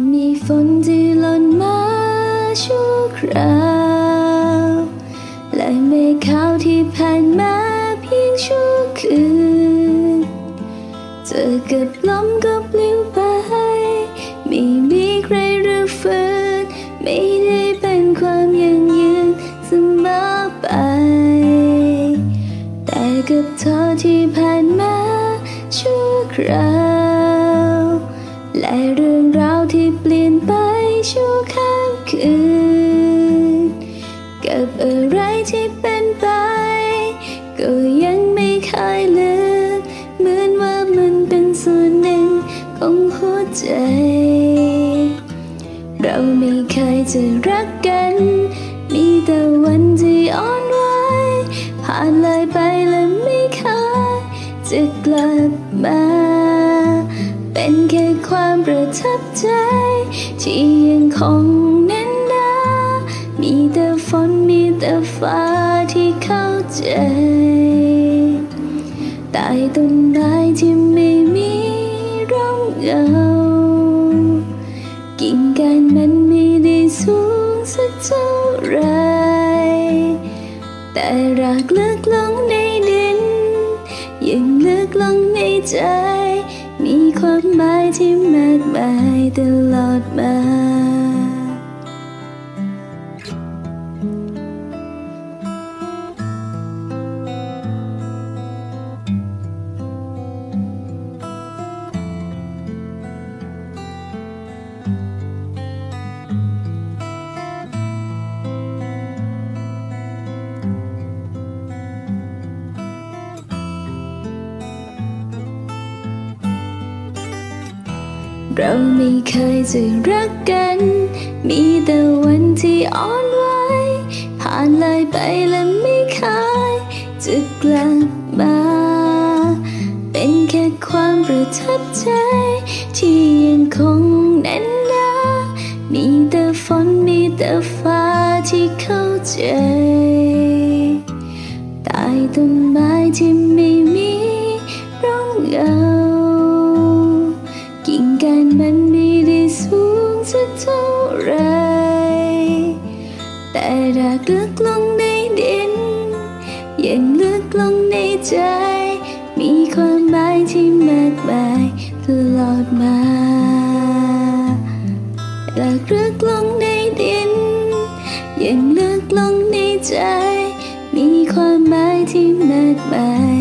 มีฝนที่หล่นมาชั่วคราวและเมฆขาวที่ผ่านมาเพียงชั่วคืนเจอกับลมก็ปลิวไป ไม่มีใครรือฝืนไม่ได้เป็นความยั่งยืนเสมอไป แต่กับเธอที่ผ่านมาชั่วคราวและเรื่องราว ที่เปลี่ยนไปชั่วข้ามคืน กับอะไรที่เป็นไป ก็ยังไม่เคยลืมเหมือนว่ามันเป็นส่วนหนึ่งของหัวใจ เราไม่เคยจะรักกัน มีแต่วันที่อ่อนไหวผ่านเลยไปและไม่เคยจะกลับมา เป็นแค่ความประทับใจ ที่ยังคงแน่นหนา มีแต่ฝนมีแต่ฟ้าที่เข้าใจใต้ต้นไม้ที่ไม่มีร่องเงากิ่งการมันไม่ได้สูงสักเท่าไร แต่รากลึกลงในดิน ยังลึกลงในใจ ความหมายที่มากมาย เราไม่เคยจะรักกัน มีแต่วันที่อ่อนไหวผ่านเลยไปและไม่เคยจะกลับมาเป็นแค่ความประทับใจ ที่ยังคงแน่นหนามีแต่ฝนมีแต่ฟ้าที่เข้าใจใต้ต้นไม้ที่ไม่มีร่องเงากิ่งการ มันไม่ได้สูงสักเท่าไร แต่รากลึกลงในดินยังลึกลงในใจ มีความหมายที่มากมายตลอดมารากลึกลงในดินยังลึกลงในใจ มีความหมายที่มากมาย